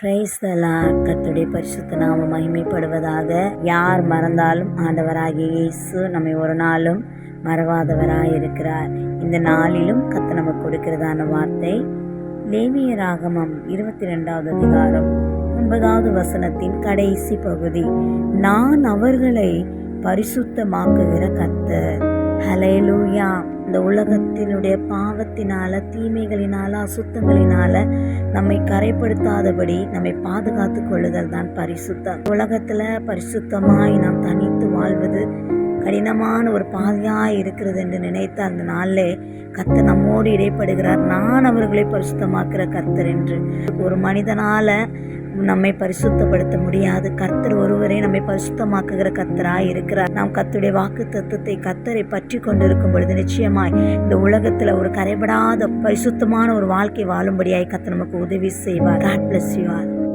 Price கத்துடைய பரிசுத்த நாம மகிமைப்படுவதாக. யார் மறந்தாலும் ஆண்டவராகிய இயேசு நம்மை ஒரு நாளும் மறவாதவராக இருக்கிறார். இந்த நாளிலும் கத்த நமக்கு கொடுக்கிறதான வார்த்தை லேவிய ராகமம் இருபத்தி ரெண்டாவது அதிகாரம் ஒன்பதாவது வசனத்தின் கடைசி பகுதி. நான் அவர்களை பரிசுத்தமாக்குகிற கர்த்தர். ஹலேலூயா இந்த உலகத்தினுடைய பாவத்தினால தீமைகளினால அசுத்தங்களினால நம்மை கரைப்படுத்தாதபடி நம்மை பாதுகாத்து கொள்ளுதல் தான் பரிசுத்தம். உலகத்துல பரிசுத்தமாய் நாம் தனித்து வாழ்வது கடினமான ஒரு பாதையாய் இருக்கிறது என்று நினைத்த அந்த நாளிலே கர்த்தர் நம்மோடு இடைப்படுகிறார். நான் அவர்களை பரிசுத்தமாக்குற கர்த்தர் என்று. ஒரு மனிதனால நம்மை பரிசுத்தப்படுத்த முடியாது. கர்த்தர் ஒருவரே நம்மை பரிசுத்தமாக்குகிற கர்த்தராய் இருக்கிறார். நாம் கத்துடைய வாக்கு தத்துவத்தை கர்த்தரை பற்றி கொண்டிருக்கும் பொழுது நிச்சயமாய் இந்த உலகத்தில் ஒரு கரைபடாத பரிசுத்தமான ஒரு வாழ்க்கை வாழும்படியாய் கர்த்தர் நமக்கு உதவி செய்வார். God bless you are